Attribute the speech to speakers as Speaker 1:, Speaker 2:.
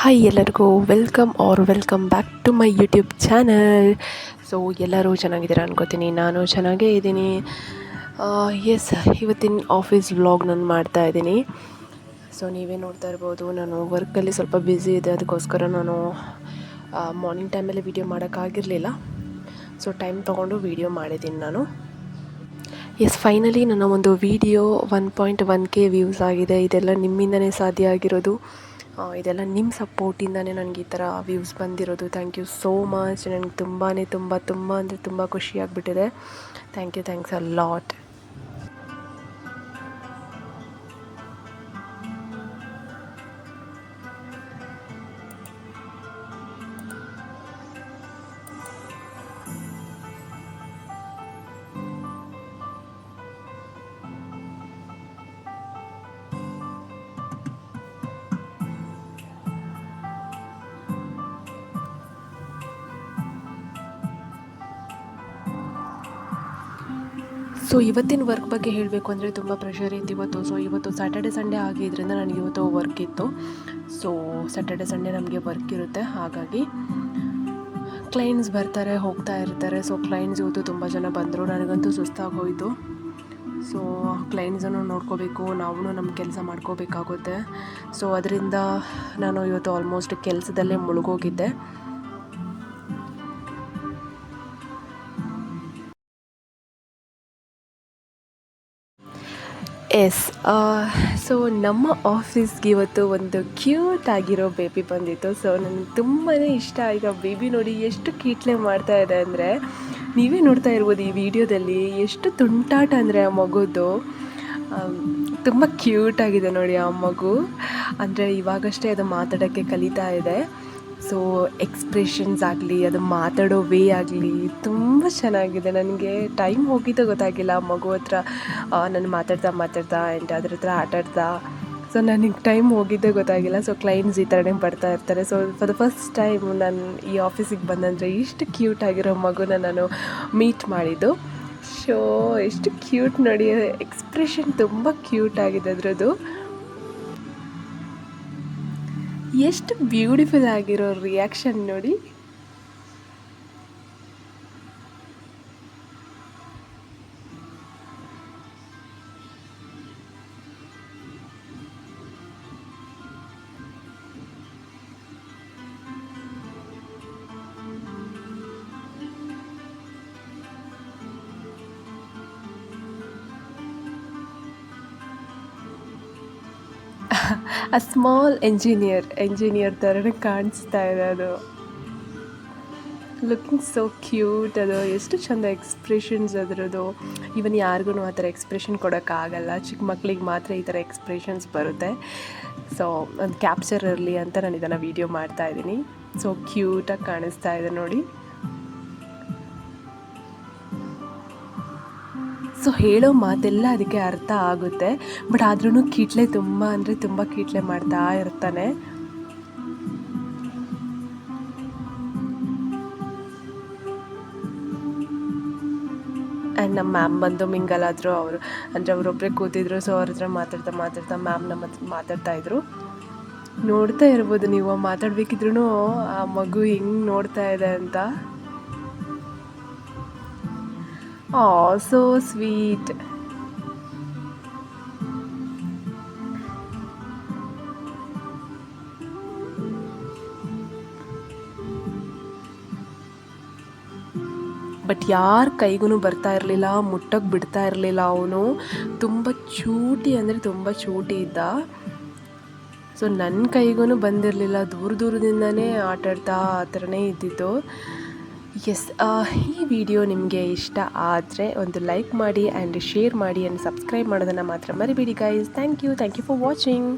Speaker 1: Hi ಎಲ್ಲರಿಗೂ welcome or welcome back to my YouTube channel so ಎಲ್ಲರೂ ಚೆನ್ನಾಗಿದ್ದೀರಾ ಅನ್ಕೋತೀನಿ. ನಾನು ಚೆನ್ನಾಗೇ ಇದ್ದೀನಿ. ಎಸ್ ಇವತ್ತಿನ ಆಫೀಸ್ ವ್ಲಾಗ್ ನಾನು ಮಾಡ್ತಾ ಇದ್ದೀನಿ. ಸೊ ನೀವೇ ನೋಡ್ತಾ ಇರ್ಬೋದು, ನಾನು ವರ್ಕಲ್ಲಿ ಸ್ವಲ್ಪ ಬ್ಯುಸಿ ಇದೆ ಅದಕ್ಕೋಸ್ಕರ ನಾನು ಮಾರ್ನಿಂಗ್ ಟೈಮಲ್ಲಿ ವೀಡಿಯೋ ಮಾಡೋಕ್ಕಾಗಿರಲಿಲ್ಲ ಸೊ ಟೈಮ್ ತೊಗೊಂಡು ವೀಡಿಯೋ ಮಾಡಿದ್ದೀನಿ ನಾನು. ಎಸ್ ಫೈನಲಿ ನನ್ನ ಒಂದು video one point one K views ಆಗಿದೆ. ಇದೆಲ್ಲ ನಿಮ್ಮಿಂದನೇ ಸಾಧ್ಯ ಆಗಿರೋದು. ಇದೆಲ್ಲ ನಿಮ್ಮ ಸಪೋರ್ಟಿಂದನೇ ನನಗೆ ಈ ಥರ ವ್ಯೂಸ್ ಬಂದಿರೋದು. ಥ್ಯಾಂಕ್ ಯು ಸೋ ಮಚ್ ನನಗೆ ತುಂಬಾ ತುಂಬ ತುಂಬ ಅಂದರೆ ತುಂಬ ಖುಷಿಯಾಗಿಬಿಟ್ಟಿದೆ thank you thanks a lot so ಇವತ್ತಿನ ವರ್ಕ್ ಬಗ್ಗೆ ಹೇಳಬೇಕು ಅಂದರೆ ತುಂಬ ಪ್ರೆಷರ್ ಇತ್ತು ಇವತ್ತು. ಸೊ ಇವತ್ತು ಸ್ಯಾಟರ್ಡೆ ಸಂಡೇ ಆಗಿದ್ದರಿಂದ ನನಗೆ ಇವತ್ತು ವರ್ಕ್ ಇತ್ತು. ಸೊ ಸ್ಯಾಟರ್ಡೆ ಸಂಡೇ ನಮಗೆ ವರ್ಕ್ ಇರುತ್ತೆ. ಹಾಗಾಗಿ ಕ್ಲೈಂಟ್ಸ್ ಬರ್ತಾರೆ, ಹೋಗ್ತಾ ಇರ್ತಾರೆ. ಸೊ ಕ್ಲೈಂಟ್ಸ್ ಇವತ್ತು ತುಂಬ ಜನ ಬಂದರು. ನನಗಂತೂ ಸುಸ್ತಾಗೋಯಿತು. ಸೊ ಕ್ಲೈಂಟ್ಸನ್ನು ನೋಡ್ಕೋಬೇಕು. ನಾವು ನಮ್ಮ ಕೆಲಸ ಮಾಡ್ಕೋಬೇಕಾಗುತ್ತೆ. ಸೊ ಅದರಿಂದ ನಾನು ಇವತ್ತು ಆಲ್ಮೋಸ್ಟ್ ಕೆಲಸದಲ್ಲೇ ಮುಳುಗೋಗಿದ್ದೆ. ಎಸ್ ಸೊ ನಮ್ಮ ಆಫೀಸ್ಗೆ ಇವತ್ತು ಒಂದು ಕ್ಯೂಟ್ ಆಗಿರೋ ಬೇಬಿ ಬಂದಿತ್ತು. ಸೊ ನನಗೆ ತುಂಬಾ ಇಷ್ಟ. ಈಗ ಬೇಬಿ ನೋಡಿ ಎಷ್ಟು ಕೀಟ್ಲೆ ಮಾಡ್ತಾ ಇದೆ ಅಂದರೆ, ನೀವೇ ನೋಡ್ತಾ ಇರ್ಬೋದು ಈ ವಿಡಿಯೋದಲ್ಲಿ ಎಷ್ಟು ತುಂಟಾಟ ಅಂದರೆ ಆ ಮಗುದು. ತುಂಬ ಕ್ಯೂಟ್ ಆಗಿದೆ ನೋಡಿ ಆ ಮಗು. ಅಂದರೆ ಇವಾಗಷ್ಟೇ ಅದು ಮಾತಾಡೋಕ್ಕೆ ಕಲಿತಾ ಇದೆ. ಸೊ ಎಕ್ಸ್ಪ್ರೆಷನ್ಸ್ ಆಗಲಿ, ಅದು ಮಾತಾಡೋ ವೇ ಆಗಲಿ, ತುಂಬ ಚೆನ್ನಾಗಿದೆ. ನನಗೆ ಟೈಮ್ ಹೋಗಿದ್ದು ಗೊತ್ತಾಗಿಲ್ಲ. ಮಗು ಹತ್ರ ನಾನು ಮಾತಾಡ್ತಾ ಮಾತಾಡ್ತಾ ಆ್ಯಂಡ್ ಅದ್ರ ಹತ್ರ ಆಟಾಡ್ತಾ ಸೊ ನನಗೆ ಟೈಮ್ ಹೋಗಿದ್ದೇ ಗೊತ್ತಾಗಿಲ್ಲ. ಸೊ ಕ್ಲೈಂಟ್ಸ್ ಈ ಥರನೇ ಬರ್ತಾ ಇರ್ತಾರೆ. So for the first time ನಾನು ಈ ಆಫೀಸಿಗೆ ಬಂದಂದರೆ ಇಷ್ಟು ಕ್ಯೂಟ್ ಆಗಿರೋ ಮಗುನ ನಾನು ಮೀಟ್ ಮಾಡಿದ್ದು. ಸೊ ಎಷ್ಟು ಕ್ಯೂಟ್ ನೋಡಿ ಎಕ್ಸ್ಪ್ರೆಷನ್ ತುಂಬ ಕ್ಯೂಟ್ ಆಗಿದೆ ಅದರದ್ದು. ಎಷ್ಟು ಬ್ಯೂಟಿಫುಲ್ ಆಗಿರೋ ರಿಯಾಕ್ಷನ್ ನೋಡಿ. ಆ ಸ್ಮಾಲ್ ಎಂಜಿನಿಯರ್ ಎಂಜಿನಿಯರ್ ಥರನೇ ಕಾಣಿಸ್ತಾ ಇದೆ ಅದು. ಲುಕಿಂಗ್ ಸೋ ಕ್ಯೂಟ್ ಅದು, ಎಷ್ಟು ಚಂದ ಎಕ್ಸ್ಪ್ರೆಷನ್ಸ್ ಅದರದು ಈವನ್ ಯಾರಿಗೂ ಆ ಥರ ಎಕ್ಸ್ಪ್ರೆಷನ್ ಕೊಡೋಕ್ಕಾಗಲ್ಲ, ಚಿಕ್ಕ ಮಕ್ಕಳಿಗೆ ಮಾತ್ರ ಈ ಥರ ಎಕ್ಸ್ಪ್ರೆಷನ್ಸ್ ಬರುತ್ತೆ. ಸೊ ಒಂದು ಕ್ಯಾಪ್ಚರ್ ಇರಲಿ ಅಂತ ನಾನು ಇದನ್ನು ವೀಡಿಯೋ ಮಾಡ್ತಾ ಇದ್ದೀನಿ. ಸೊ ಕ್ಯೂಟಾಗಿ ಕಾಣಿಸ್ತಾ ಇದೆ ನೋಡಿ. ಸೊ ಹೇಳೋ ಮಾತೆಲ್ಲ ಅದಕ್ಕೆ ಅರ್ಥ ಆಗುತ್ತೆ. ಬಟ್ ಆದ್ರೂ ಕೀಟ್ಲೆ ತುಂಬ ಅಂದರೆ ತುಂಬ ಕೀಟ್ಲೆ ಮಾಡ್ತಾ ಇರ್ತಾನೆ. ಆ್ಯಂಡ್ ನಮ್ಮ ಮ್ಯಾಮ್ ಬಂದು ಮಿಂಗಲ್ ಆದರು, ಅವರು ಅಂದರೆ ಅವರೊಬ್ಬರೇ ಕೂತಿದ್ರು, ಸೊ ಅವ್ರ ಹತ್ರ ಮಾತಾಡ್ತಾ ಮಾತಾಡ್ತಾ ಮ್ಯಾಮ್ ನಮ್ಮ ಹತ್ರ ಮಾತಾಡ್ತಾ ಇದ್ರು. ನೋಡ್ತಾ ಇರ್ಬೋದು ನೀವು ಮಾತಾಡ್ಬೇಕಿದ್ರು ಆ ಮಗು ಹೆಂಗೆ ನೋಡ್ತಾ ಇದೆ ಅಂತ. ಆ ಸೋ ಸ್ವೀಟ್ ಬಟ್ ಯಾರ ಕೈಗೂ ಬರ್ತಾ ಇರಲಿಲ್ಲ ಮುಟ್ಟಕ್ಕೆ ಬಿಡ್ತಾ ಇರಲಿಲ್ಲ ಅವನು. ತುಂಬ ಚೂಟಿ ಅಂದರೆ ತುಂಬ ಚೂಟಿ ಇದ್ದ. ಸೊ ನನ್ನ ಕೈಗೂ ಬಂದಿರಲಿಲ್ಲ. ದೂರ ದೂರದಿಂದನೇ ಆಟಾಡ್ತಾ ಆ ಥರನೇ ಇದ್ದಿದ್ದು. ಎಸ್ ಈ ವಿಡಿಯೋ ನಿಮಗೆ ಇಷ್ಟ ಆದರೆ ಒಂದು ಲೈಕ್ ಮಾಡಿ ಆ್ಯಂಡ್ ಶೇರ್ ಮಾಡಿ ಆ್ಯಂಡ್ ಸಬ್ಸ್ಕ್ರೈಬ್ ಮಾಡೋದನ್ನು ಮಾತ್ರ ಮರಿಬೇಡಿ guys thank you thank you for watching